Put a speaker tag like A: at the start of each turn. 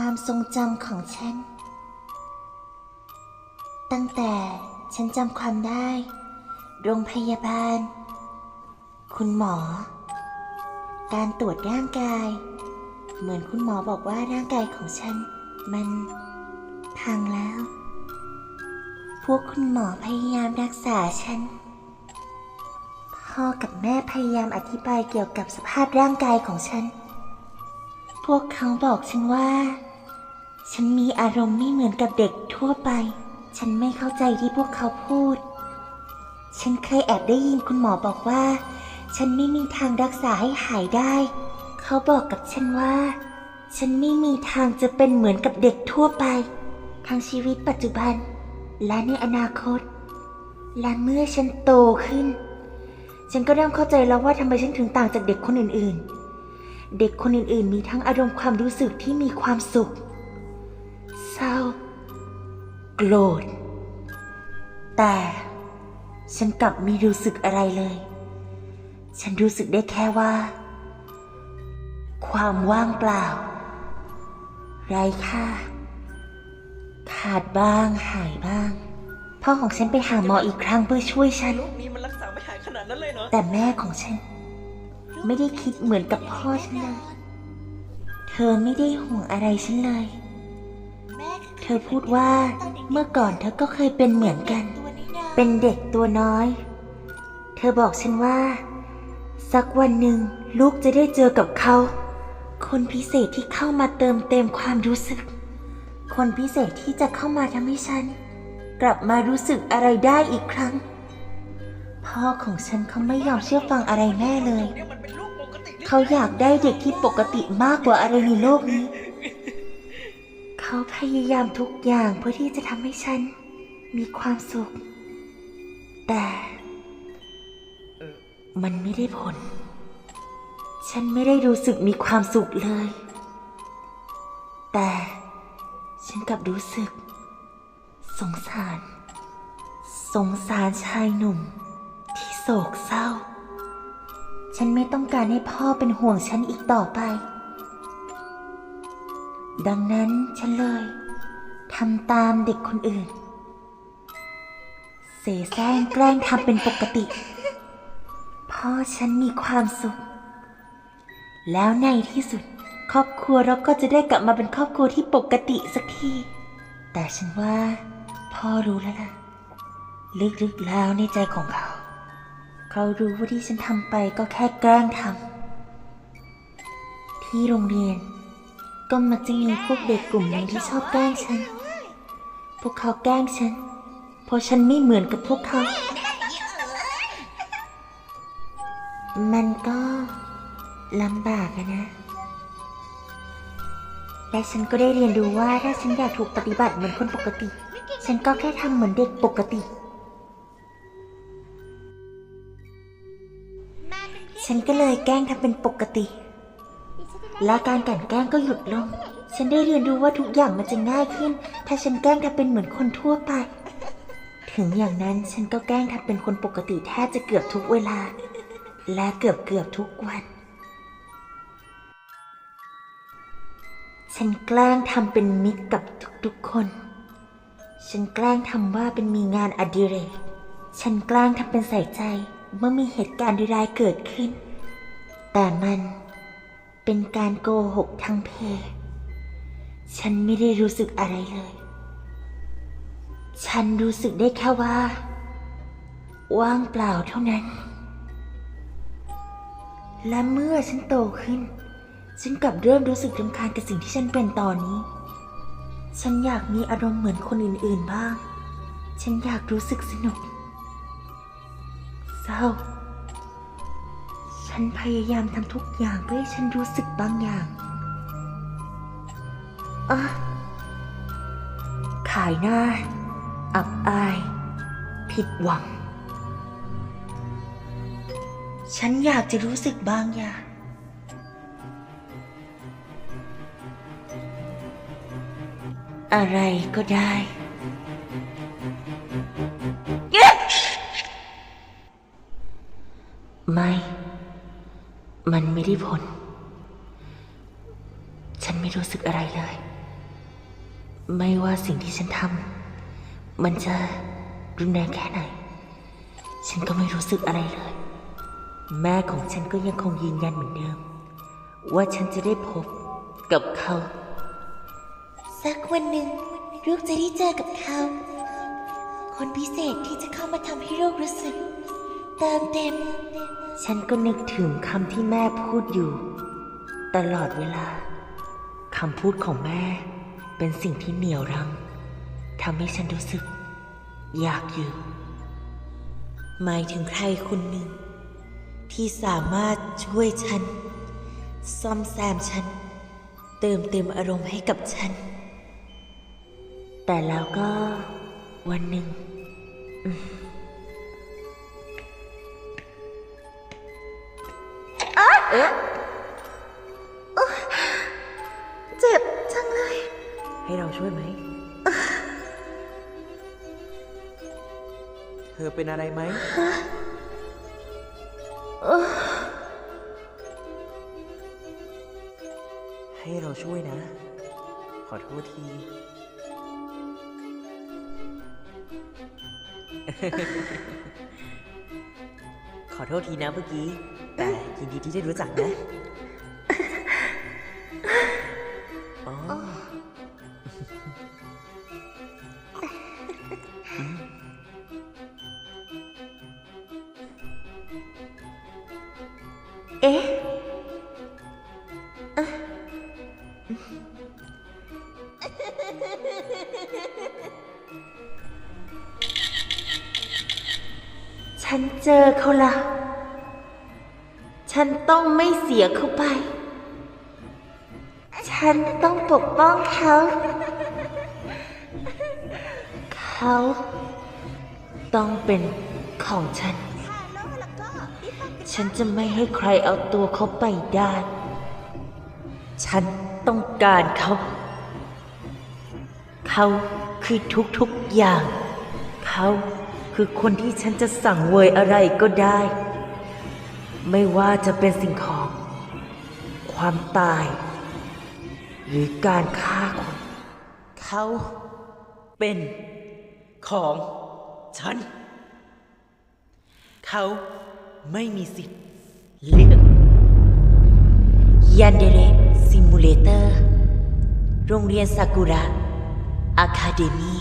A: ความทรงจำของฉัน ตั้งแต่ฉันจำความได้ โรงพยาบาล คุณหมอ การตรวจร่างกาย เหมือนคุณหมอบอกว่าร่างกายของฉัน มันพังแล้ว พวกคุณหมอพยายามรักษาฉัน พ่อกับแม่พยายามอธิบายเกี่ยวกับสภาพร่างกายของฉัน พวกเขาบอกฉันว่า ฉันมีอารมณ์ไม่เหมือนกับเด็กทั่วไป ฉันไม่เข้าใจที่พวกเขาพูด ฉันเคยแอบได้ยินคุณหมอบอกว่า ฉันไม่มีทางรักษาให้หายได้ เขาบอกกับฉันว่า ฉันไม่มีทางจะเป็นเหมือนกับเด็กทั่วไป ทั้งชีวิตปัจจุบัน และในอนาคต และเมื่อฉันโตขึ้น ฉันก็เริ่มเข้าใจแล้วว่าทำไมฉันถึงต่างจากเด็กคนอื่นๆ เด็กคนอื่นๆ มีทั้งอารมณ์ความรู้สึกที่มีความสุข โกรธ แต่ฉันกลับไม่รู้สึกอะไรเลย ฉันรู้สึกได้แค่ว่า ความว่างเปล่า ไร้ค่า ขาดบ้างหายบ้าง พ่อของฉันไปหาหมออีกครั้งเพื่อช่วยฉัน
B: โรคนี้มันรักษาไม่หายขนาดนั้นเลยเหรอ
A: แต่แม่ของฉัน ไม่ได้คิดเหมือนกับพ่อฉันเลย เธอไม่ได้ห่วงอะไรฉันเลย เธอพูดว่าเมื่อก่อนเธอก็เคยเป็นเหมือนกัน เป็นเด็กตัวน้อย เธอบอกฉันว่า สักวันหนึ่งลูกจะได้เจอกับเขา คนพิเศษที่เข้ามาเติมเต็มความรู้สึก คนพิเศษที่จะเข้ามาทำให้ฉัน กลับมารู้สึกอะไรได้อีกครั้ง พ่อของฉันเขาไม่ยอมเชื่อฟังอะไรแม่เลย
B: เนี่ยมันเป็นโรคปกติหรือ
A: เขาอยากได้เด็กที่ปกติมากกว่าอะไรในโลกนี้ เขาพยายามทุกอย่างเพื่อที่จะทำให้ฉันมีความสุข แต่มันไม่ได้ผล ฉันไม่ได้รู้สึกมีความสุขเลย แต่ฉันกลับรู้สึก สงสาร สงสารชายหนุ่ม ที่โศกเศร้า ฉันไม่ต้องการให้พ่อเป็นห่วงฉันอีกต่อไป ดังนั้นฉันเลยทำตามเด็กคนอื่น เสแสร้งแกล้งทำเป็นปกติพ่อฉันมีความสุข แล้วในที่สุด ครอบครัวเราก็จะได้กลับมาเป็นครอบครัวที่ปกติสักที แต่ฉันว่าพ่อรู้แล้วล่ะ ลึกๆแล้วในใจของเขา เขารู้ว่าที่ฉันทำไปก็แค่แกล้งทำที่โรงเรียน ก็มักจะมีพวกเด็กกลุ่มหนึ่งที่ชอบแกล้งฉัน พวกเขาแกล้งฉัน เพราะฉันไม่เหมือนกับพวกเขา มันก็ลำบากอะนะ และฉันก็ได้เรียนรู้ว่าถ้าฉันอยากถูกปฏิบัติเหมือนคนปกติ ฉันก็แค่ทำเหมือนเด็กปกติ ฉันก็เลยแกล้งทำเป็นปกติ และการกลันแกล้งก็หยุดลง ฉันได้เรียนรู้ว่าทุกอย่างมันจะง่ายขึ้น ถ้าฉันแกล้งทำเป็นเหมือนคนทั่วไป ถึงอย่างนั้นฉันก็แกล้งทำเป็นคนปกติแทบจะเกือบทุกเวลา และเกือบเกือบทุกวัน ฉันแกล้งทำเป็นมิตรกับทุกๆคน ฉันแกล้งทำว่าเป็นมีงานอดิเรก ฉันแกล้งทำเป็นใส่ใจเมื่อมีเหตุการณ์ร้ายเกิดขึ้น แต่มัน เป็นการโกหกทางเพศ ฉันไม่ได้รู้สึกอะไรเลย ฉันรู้สึกได้แค่ว่า ว่างเปล่าเท่านั้น และเมื่อฉันโตขึ้น ฉันกลับเริ่มรู้สึกรำคาญกับสิ่งที่ฉันเป็นตอนนี้ ฉันอยากมีอารมณ์เหมือนคนอื่นๆบ้าง ฉันอยากรู้สึกสนุก เศร้า ฉันพยายามทำทุกอย่างเพื่อให้ฉันรู้สึกบางอย่างอะขายหน้า อับอาย ผิดหวัง ฉันอยากจะรู้สึกบางอย่าง อะไรก็ได้ไม่ มันไม่ได้ผล ฉันไม่รู้สึกอะไรเลย ไม่ว่าสิ่งที่ฉันทำมันจะรุนแรงแค่ไหน ฉันก็ไม่รู้สึกอะไรเลย แม่ของฉันก็ยังคงยืนยันเหมือนเดิม ว่าฉันจะได้พบกับเขา สักวันหนึ่งลูกจะได้เจอกับเขา คนพิเศษที่จะเข้ามาทำให้ลูกรู้สึก เติมเต็ม ฉันก็นึกถึงคำที่แม่พูดอยู่ ตลอดเวลาคำพูดของแม่เป็นสิ่งที่เหนี่ยวรั้งทำให้ฉันรู้สึก อยากอยู่ หมายถึงใครคนหนึ่ง ที่สามารถช่วยฉัน ซ่อมแซมฉัน เติมเต็มอารมณ์ให้กับฉัน แต่แล้วก็วันหนึ่ง เจ็บจังเลย
B: ให้เราช่วยไหม เธอเป็นอะไรไหม ให้เราช่วยนะ ขอโทษที ขอโทษทีนะเมื่อกี้ แต่ ยินดีที่ได้รู้จักนะ อ๋อ
A: เอ๊ะฉันเจอเขาละ ฉันต้องไม่เสียเขาไป ฉันต้องปกป้องเขา เขาต้องเป็นของฉัน ฉันจะไม่ให้ใครเอาตัวเขาไปได้ ฉันต้องการเขา เขาคือทุกๆอย่าง เขาคือคนที่ฉันจะสั่งเวยอะไรก็ได้ ไม่ว่าจะเป็นสิ่งของ ความตาย หรือการฆ่าคน เขาเป็น
B: ของฉัน เขาไม่มีสิทธิ์เลือก
A: ยันเดเรซิมูเลเตอร์ โรงเรียนซากุระอะคาเดมี